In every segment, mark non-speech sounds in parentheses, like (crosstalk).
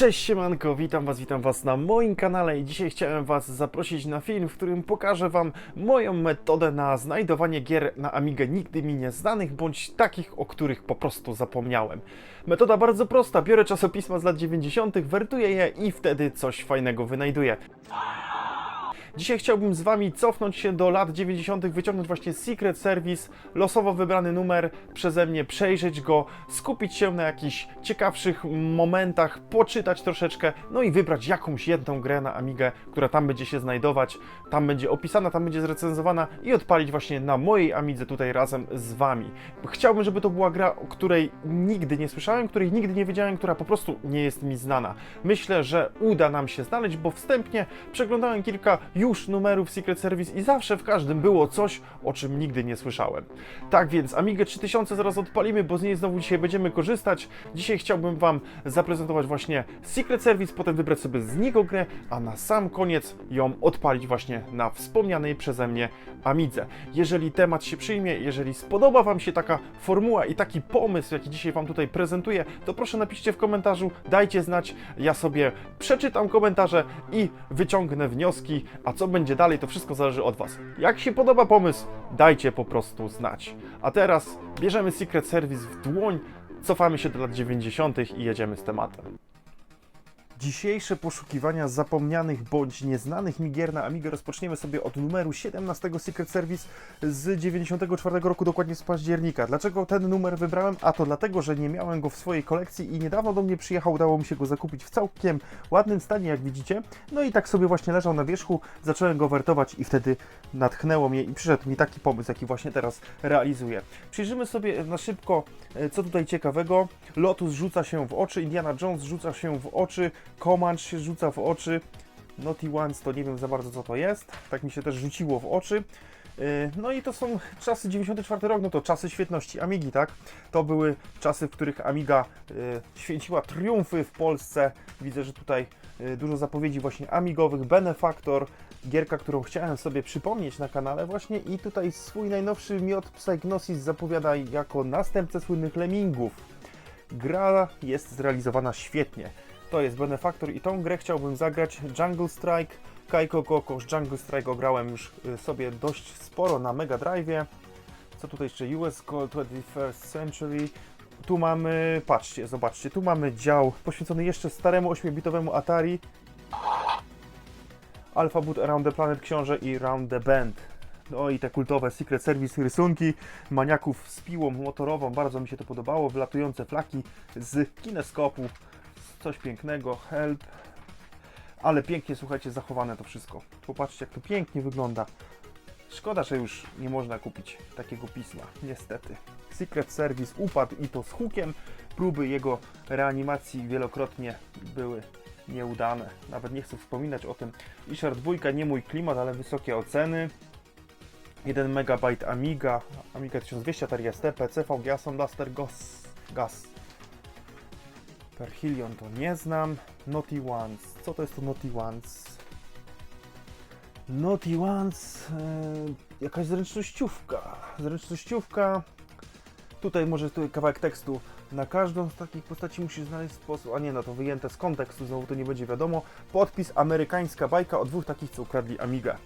Cześć siemanko, witam was, witam was na moim kanale i dzisiaj chciałem was zaprosić na film, w którym pokażę wam moją metodę na znajdowanie gier na Amigę nigdy mi nieznanych, bądź takich, o których po prostu zapomniałem. Metoda bardzo prosta, biorę czasopisma z lat 90., wertuję je i wtedy coś fajnego wynajduję. Dzisiaj chciałbym z Wami cofnąć się do lat 90., wyciągnąć właśnie Secret Service, losowo wybrany numer przeze mnie, przejrzeć go, skupić się na jakichś ciekawszych momentach, poczytać troszeczkę, no i wybrać jakąś jedną grę na Amigę, która tam będzie się znajdować, tam będzie opisana, tam będzie zrecenzowana i odpalić właśnie na mojej Amidze tutaj razem z Wami. Chciałbym, żeby to była gra, o której nigdy nie słyszałem, której nigdy nie wiedziałem, która po prostu nie jest mi znana. Myślę, że uda nam się znaleźć, bo wstępnie przeglądałem kilka już numerów Secret Service i zawsze w każdym było coś, o czym nigdy nie słyszałem. Tak więc Amigę 3000 zaraz odpalimy, bo z niej znowu dzisiaj będziemy korzystać. Dzisiaj chciałbym Wam zaprezentować właśnie Secret Service, potem wybrać sobie z niego grę, a na sam koniec ją odpalić właśnie na wspomnianej przeze mnie Amidze. Jeżeli temat się przyjmie, jeżeli spodoba Wam się taka formuła i taki pomysł, jaki dzisiaj Wam tutaj prezentuję, to proszę napiszcie w komentarzu, dajcie znać, ja sobie przeczytam komentarze i wyciągnę wnioski, a co będzie dalej, to wszystko zależy od Was. Jak się podoba pomysł, dajcie po prostu znać. A teraz bierzemy Secret Service w dłoń, cofamy się do lat 90. i jedziemy z tematem. Dzisiejsze poszukiwania zapomnianych bądź nieznanych mi gier na Amigę rozpoczniemy sobie od numeru 17 Secret Service z 94 roku, dokładnie z października. Dlaczego ten numer wybrałem? A to dlatego, że nie miałem go w swojej kolekcji i niedawno do mnie przyjechał, udało mi się go zakupić w całkiem ładnym stanie, jak widzicie. No i tak sobie właśnie leżał na wierzchu, zacząłem go wertować i wtedy natchnęło mnie i przyszedł mi taki pomysł, jaki właśnie teraz realizuję. Przyjrzymy sobie na szybko, e, co tutaj ciekawego. Lotus rzuca się w oczy, Indiana Jones rzuca się w oczy, Comanche się rzuca w oczy, Naughty Ones to nie wiem za bardzo co to jest, tak mi się też rzuciło w oczy. Yy, No i to są czasy 94 rok, no to czasy świetności Amigi, tak? To były czasy, w których Amiga yy, święciła triumfy w Polsce. Widzę, że tutaj yy, dużo zapowiedzi właśnie amigowych, Benefactor, gierka, którą chciałem sobie przypomnieć na kanale właśnie i tutaj swój najnowszy miod Psygnosis zapowiada jako następcę słynnych Lemmingów. Gra jest zrealizowana świetnie. To jest Benefactor i tą grę chciałbym zagrać. Jungle Strike, Kaiko Koko, z Jungle Strike ograłem już y, sobie dość sporo na Mega Drive'ie. Co tutaj jeszcze? US Gold 21st Century. Tu mamy, patrzcie, zobaczcie, tu mamy dział poświęcony jeszcze staremu 8-bitowemu Atari. Alpha Boot Around the Planet Książę i Round the Band. No i te kultowe Secret Service rysunki maniaków z piłą motorową, bardzo mi się to podobało. Wylatujące flaki z kineskopu, coś pięknego, help. Ale pięknie, słuchajcie, zachowane to wszystko. Popatrzcie, jak to pięknie wygląda. Szkoda, że już nie można kupić takiego pisma, niestety. Secret Service upadł i to z hukiem. Próby jego reanimacji wielokrotnie były nieudane. Nawet nie chcę wspominać o tym. Ishard 2 nie mój klimat, ale wysokie oceny. 1 MB Amiga, Amiga 1200, Atari ST, PC, VGA, Sound Blaster, GOS, GAS. Perhilion to nie znam. Naughty Ones. Co to jest to Naughty Ones? Naughty Ones. Yy, jakaś zręcznościówka. Zręcznościówka. Tutaj może tu kawałek tekstu. Na każdą z takich postaci musisz znaleźć sposób. A nie, no to wyjęte z kontekstu, znowu to nie będzie wiadomo. Podpis amerykańska bajka o dwóch takich, co ukradli Amigę.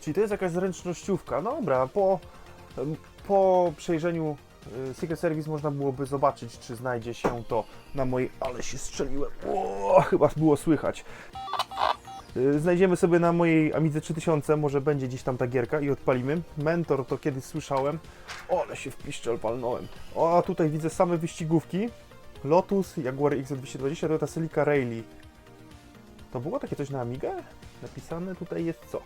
Czyli to jest jakaś zręcznościówka. No dobra, po, po przejrzeniu Secret Service można byłoby zobaczyć, czy znajdzie się to na mojej... Ale się strzeliłem. O, chyba było słychać. Y, Znajdziemy sobie na mojej Amidze 3000, może będzie gdzieś tam ta gierka i odpalimy. Mentor to kiedyś słyszałem. O, ale się w piszczel palnąłem. O, tutaj widzę same wyścigówki. Lotus, Jaguar X220, Toyota Celica Rayleigh. To było takie coś na Amigę? Napisane tutaj jest co?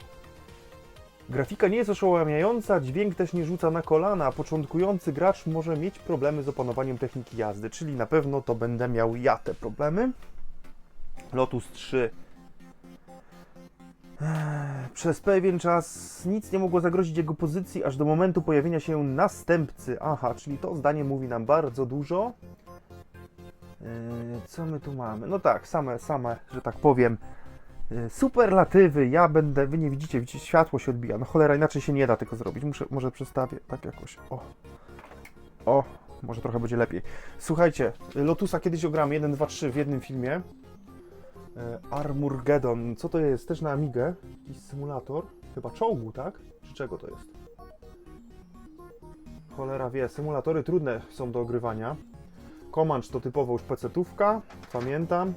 Grafika nie jest oszałamiająca, dźwięk też nie rzuca na kolana, początkujący gracz może mieć problemy z opanowaniem techniki jazdy, czyli na pewno to będę miał ja te problemy. Lotus 3. Ech, Przez pewien czas nic nie mogło zagrozić jego pozycji, aż do momentu pojawienia się następcy. Aha, czyli to zdanie mówi nam bardzo dużo. Yy, Co my tu mamy? No tak, same, same, że tak powiem, superlatywy. Ja będę, wy nie widzicie, widzicie, światło się odbija. No cholera, inaczej się nie da tego zrobić. Muszę, może przestawię tak jakoś. O. O, może trochę będzie lepiej. Słuchajcie, Lotusa kiedyś ograłem 1, 2, 3 w jednym filmie. E, Armurgeddon. Co to jest? Też na Amigę? Jakiś symulator? Chyba czołgu, tak? Czy czego to jest? Cholera wie. Symulatory trudne są do ogrywania. Comanche to typowo już pecetówka. Pamiętam.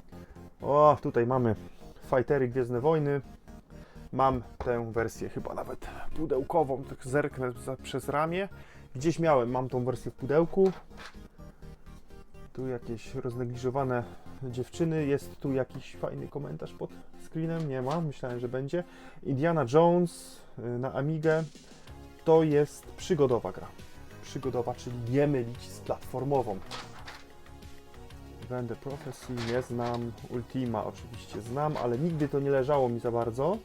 O, tutaj mamy Fightery Gwiezdne Wojny. Mam tę wersję chyba nawet pudełkową, tak zerknę za, przez ramię. Gdzieś miałem, mam tą wersję w pudełku. Tu jakieś roznegliżowane dziewczyny. Jest tu jakiś fajny komentarz pod screenem? Nie ma, myślałem, że będzie. Indiana Jones y, na Amigę. To jest przygodowa gra. Przygodowa, czyli nie mylić z platformową. Będę Prophecy nie znam. Ultima oczywiście znam, ale nigdy to nie leżało mi za bardzo.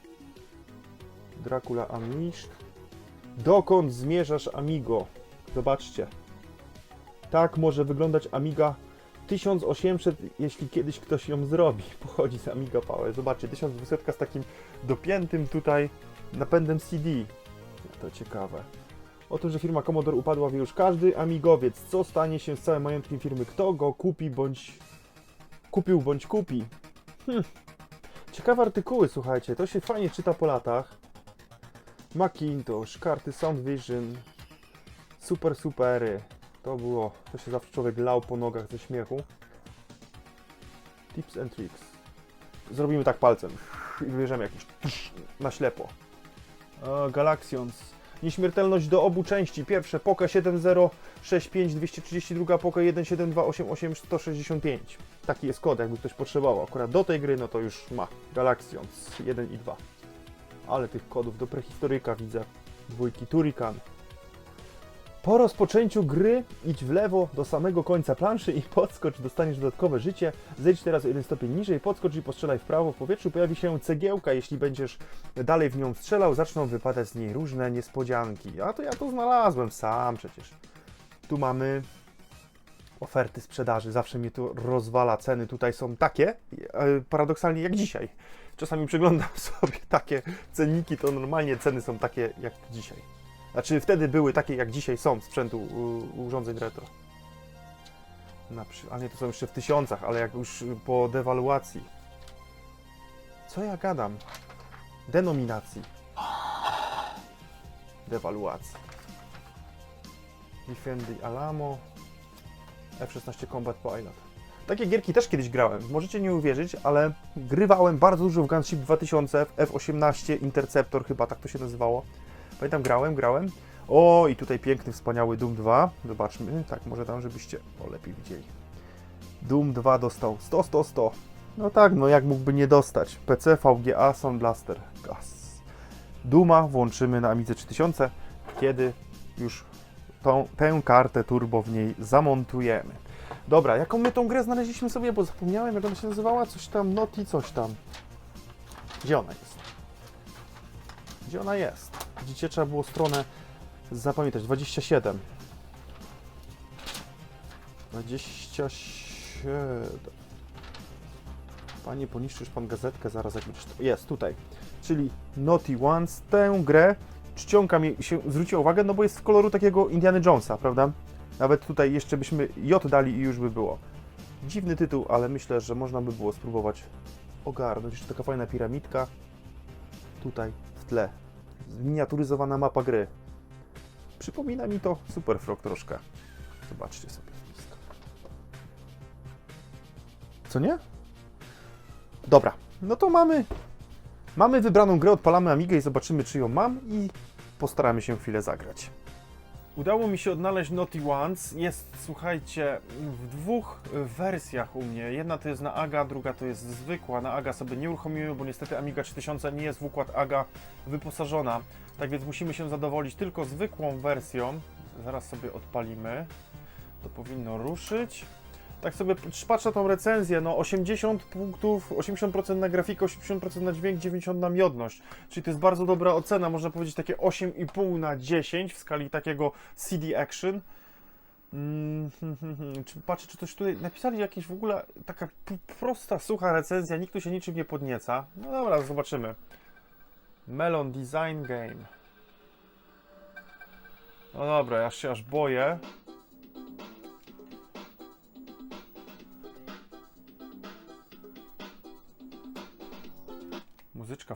Dracula Unleashed. Dokąd zmierzasz, Amigo? Zobaczcie. Tak może wyglądać Amiga 1800, jeśli kiedyś ktoś ją zrobi. (laughs) Pochodzi z Amiga Power. Zobaczcie, 1200 z takim dopiętym tutaj napędem CD. To ciekawe. O tym, że firma Commodore upadła wie już każdy amigowiec. Co stanie się z całym majątkiem firmy? Kto go kupi bądź kupił bądź kupi? Hm. Ciekawe artykuły, słuchajcie. To się fajnie czyta po latach. Macintosh, karty Sound Vision, super supery. To było, to się zawsze człowiek lał po nogach ze śmiechu. Tips and tricks. Zrobimy tak palcem i wybierzemy jakiś na ślepo. E, Galaxions. Nieśmiertelność do obu części. Pierwsze Poke 7065 232, Poke 1728 165. Taki jest kod, jakby ktoś potrzebował. Akurat do tej gry, no to już ma. Galaxions 1 i 2. Ale tych kodów do prehistoryka widzę. Dwójki Turrican. Po rozpoczęciu gry idź w lewo do samego końca planszy i podskocz, dostaniesz dodatkowe życie. Zejdź teraz o jeden stopień niżej, podskocz i postrzelaj w prawo. W powietrzu pojawi się cegiełka. Jeśli będziesz dalej w nią strzelał, zaczną wypadać z niej różne niespodzianki. A to ja to znalazłem sam przecież. Tu mamy oferty sprzedaży. Zawsze mnie to rozwala. Ceny tutaj są takie, e, paradoksalnie jak dzisiaj. Czasami przeglądam (laughs) sobie takie cenniki, to normalnie ceny są takie jak dzisiaj. Znaczy wtedy były takie jak dzisiaj są sprzętu urządzeń retro. Na. A nie, to są jeszcze w tysiącach, ale jak już po dewaluacji. Co ja gadam? Denominacji. Dewaluacji. Defendi Alamo. F-16 Combat Pilot. Takie gierki też kiedyś grałem. Możecie nie uwierzyć, ale grywałem bardzo dużo w Gunship 2000, w F-18 Interceptor chyba tak to się nazywało. Pamiętam, grałem, grałem. O, i tutaj piękny, wspaniały Doom 2. Zobaczmy, tak, może tam, żebyście o lepiej widzieli. Doom 2 dostał 100, 100, 100. No tak, no jak mógłby nie dostać? PC, VGA, Sound Blaster, gas. Duma włączymy na Amidze 3000, kiedy już tą, tę kartę turbo w niej zamontujemy. Dobra, jaką my tą grę znaleźliśmy sobie, bo zapomniałem jak ona się nazywała, coś tam, Noti, coś tam. Gdzie ona jest? Gdzie ona jest? Widzicie, trzeba było stronę zapamiętać. 27. 27. Panie, poniszczysz pan gazetkę zaraz jak będziesz... Jest, tutaj. Czyli Naughty Ones. Tę grę czcionka mi się zwróciła uwagę, no bo jest w koloru takiego Indiana Jonesa, prawda? Nawet tutaj jeszcze byśmy J dali i już by było. Dziwny tytuł, ale myślę, że można by było spróbować ogarnąć. Jeszcze taka fajna piramidka. Tutaj w tle. Zminiaturyzowana mapa gry. Przypomina mi to Super Frog troszkę. Zobaczcie sobie. Co nie? Dobra, no to mamy mamy wybraną grę, odpalamy Amigę i zobaczymy czy ją mam i postaramy się chwilę zagrać. Udało mi się odnaleźć Naughty Ones. Jest, słuchajcie, w dwóch wersjach u mnie. Jedna to jest na AGA, druga to jest zwykła. Na AGA sobie nie uruchomiłem, bo niestety Amiga 3000 nie jest w układ AGA wyposażona. Tak więc musimy się zadowolić tylko zwykłą wersją. Zaraz sobie odpalimy. To powinno ruszyć. Tak sobie patrzę tą recenzję, no 80 punktów, 80% na grafikę, 80% na dźwięk, 90 na miodność. Czyli to jest bardzo dobra ocena, można powiedzieć takie 8,5 na 10 w skali takiego CD Action. Mm, hmm. (laughs) Czy patrzę, czy coś tutaj napisali jakieś w ogóle taka prosta, sucha recenzja, nikt tu się niczym nie podnieca. No dobra, zobaczymy. Melon Design Game. No dobra, ja się aż boję.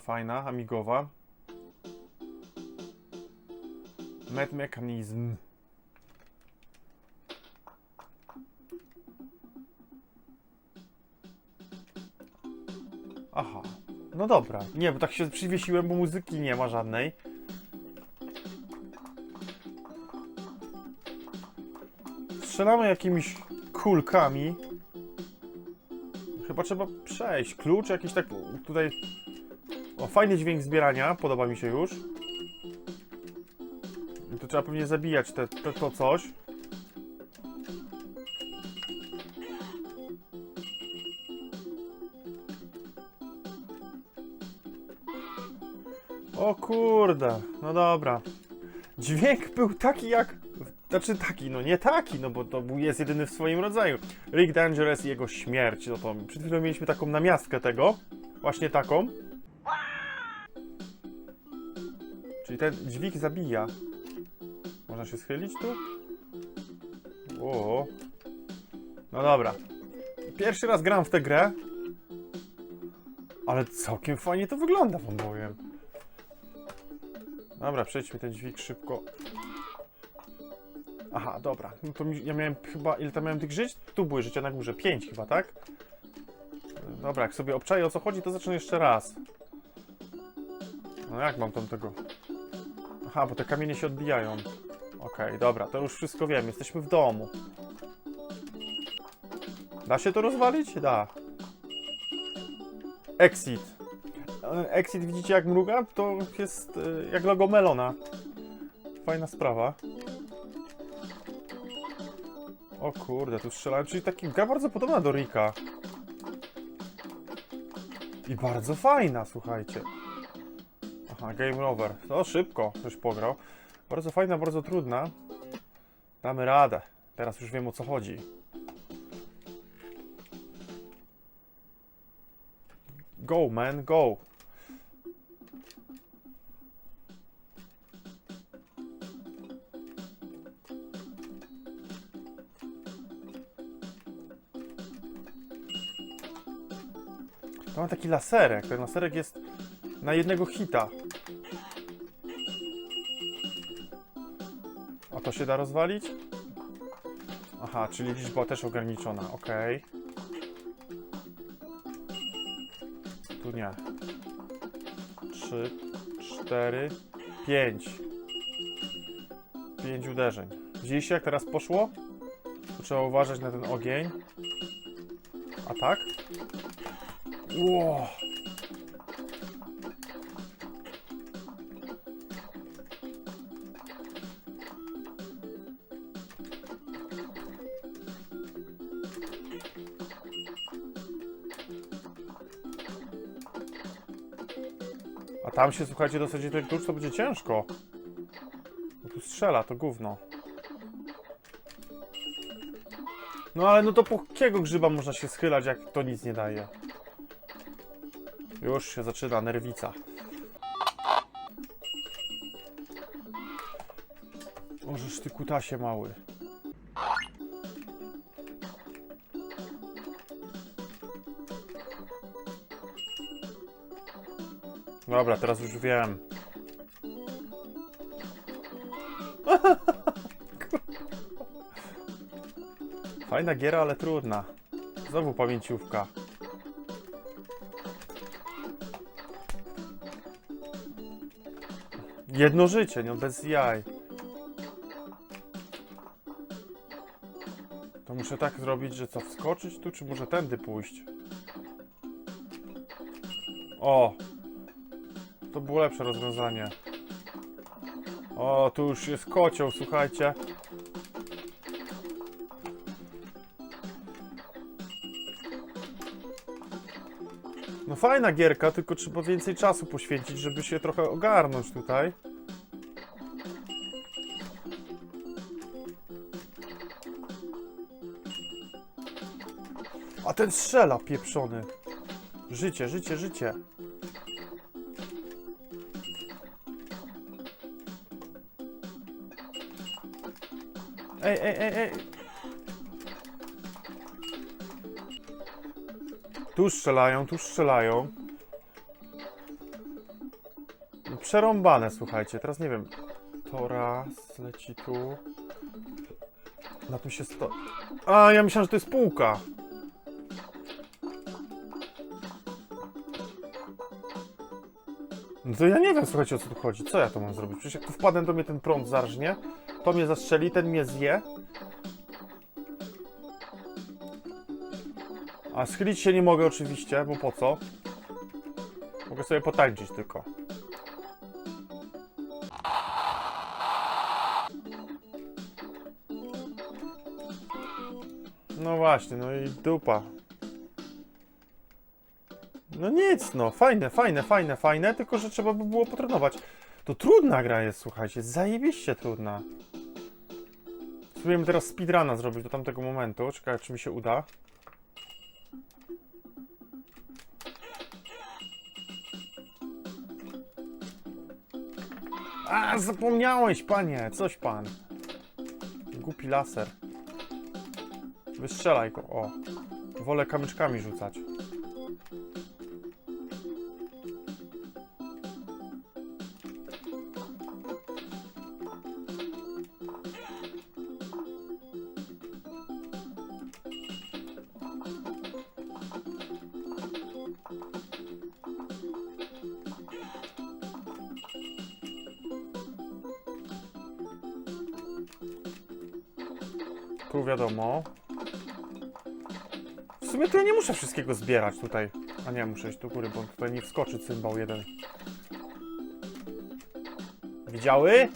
Fajna, amigowa. Med Mechanizm. Aha. No dobra. Nie, bo tak się przywiesiłem, bo muzyki nie ma żadnej. Strzelamy jakimiś kulkami. Chyba trzeba przejść. Klucz jakiś tak tutaj... O, fajny dźwięk zbierania, podoba mi się już. I to trzeba pewnie zabijać te, te, to coś. O kurde, no dobra. Dźwięk był taki jak... Znaczy taki, no nie taki, no bo to był, jest jedyny w swoim rodzaju. Rick Dangerous i jego śmierć, no to przed chwilą mieliśmy taką namiastkę tego. Właśnie taką. Czyli ten dźwig zabija. Można się schylić tu? O. No dobra. Pierwszy raz gram w tę grę. Ale całkiem fajnie to wygląda, wam powiem. Dobra, przejdźmy ten dźwig szybko. Aha, dobra. No to mi, ja miałem chyba... Ile tam miałem tych żyć? Tu były życia na górze. Pięć chyba, tak? Dobra, jak sobie obczaję o co chodzi, to zacznę jeszcze raz. No jak mam tam tego... Aha, bo te kamienie się odbijają. Okej, dobra, to już wszystko wiem. Jesteśmy w domu. Da się to rozwalić? Da. Exit. E, Exit widzicie jak mruga? To jest e, jak logo Melona. Fajna sprawa. O kurde, tu strzelałem, czyli taki gra bardzo podobna do Rika. I bardzo fajna, słuchajcie. Aha, game over. No szybko, ktoś pograł. Bardzo fajna, bardzo trudna. Damy radę. Teraz już wiem o co chodzi. Go, man, go. To mam taki laserek. Ten laserek jest na jednego hita. Się da rozwalić? Aha, czyli liczba też ograniczona, okej. Tu nie. Trzy, cztery, pięć. Pięć uderzeń. Widzieliście jak teraz poszło? Tu trzeba uważać na ten ogień. A tak? Ło! Tam się, słuchajcie, dosadzić ten klucz, to będzie ciężko. Bo tu strzela, to gówno. No ale no to po jakiego grzyba można się schylać, jak to nic nie daje? Już się zaczyna nerwica. Możesz ty kutasie mały. Dobra, teraz już wiem. (laughs) Fajna giera, ale trudna. Znowu pamięciówka. Jedno życie, no bez jaj. To muszę tak zrobić, że co, wskoczyć tu, czy może tędy pójść? O! To było lepsze rozwiązanie. O, tu już jest kocioł, słuchajcie. No fajna gierka, tylko trzeba więcej czasu poświęcić, żeby się trochę ogarnąć tutaj. A ten strzela, pieprzony. Życie, życie, życie. Ej, ej, ej, ej. Tu strzelają, tu strzelają. Przerąbane, słuchajcie. Teraz nie wiem. To raz, leci tu. Na tym się sto... A, ja myślałem, że to jest półka. No to ja nie wiem, słuchajcie, o co tu chodzi. Co ja to mam zrobić? Przecież jak tu wpadnę, to mnie ten prąd zarżnie. To mnie zastrzeli, ten mnie zje. A schylić się nie mogę oczywiście, bo po co? Mogę sobie potańczyć tylko. No właśnie, no i dupa. No nic, no, fajne, fajne, fajne, fajne, tylko że trzeba by było potrenować. To trudna gra jest, słuchajcie, zajebiście trudna. Spróbujemy teraz speedruna zrobić do tamtego momentu. Czekaj, czy mi się uda. A, zapomniałeś, panie! Coś pan. Głupi laser. Wystrzelaj go, o. Wolę kamyczkami rzucać. Wiadomo. W sumie to ja nie muszę wszystkiego zbierać tutaj. A nie, muszę iść do góry, bo tutaj nie wskoczy cymbał jeden. Widziały?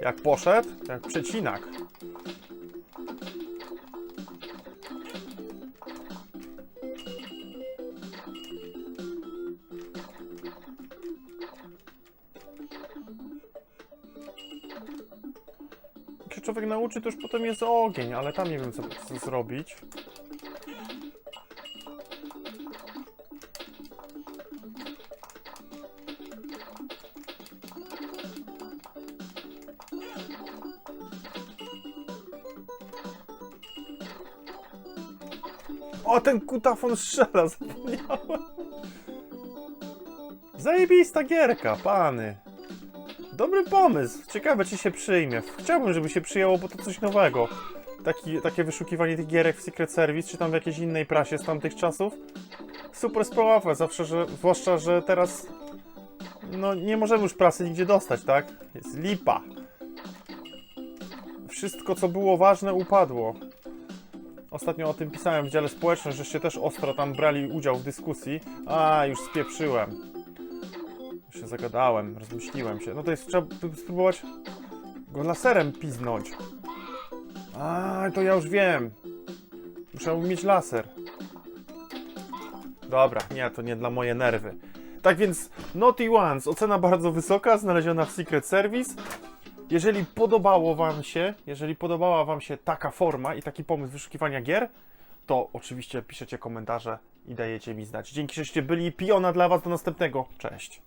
Jak poszedł? Jak przecinak. Jak nauczy, to już potem jest ogień, ale tam nie wiem, co, co zrobić. O, ten kutafon strzela, zapomniałem. Zajebista gierka, pany. Dobry pomysł. Ciekawe, czy się przyjmie. Chciałbym, żeby się przyjęło, bo to coś nowego. Taki, takie wyszukiwanie tych gierek w Secret Service, czy tam w jakiejś innej prasie z tamtych czasów. Super sprawa, zawsze, że, zwłaszcza, że teraz no nie możemy już prasy nigdzie dostać, tak? Jest lipa. Wszystko, co było ważne, upadło. Ostatnio o tym pisałem w dziale społecznym, żeście też ostro tam brali udział w dyskusji. A, już spieprzyłem. Się zagadałem, rozmyśliłem się. No to jest, trzeba spróbować go laserem piznąć. A, to ja już wiem. Muszę mieć laser. Dobra, nie, to nie dla moje nerwy. Tak więc Naughty Ones, ocena bardzo wysoka, znaleziona w Secret Service. Jeżeli podobało Wam się, jeżeli podobała Wam się taka forma i taki pomysł wyszukiwania gier, to oczywiście piszecie komentarze i dajecie mi znać. Dzięki, żeście byli. Piona dla Was do następnego. Cześć.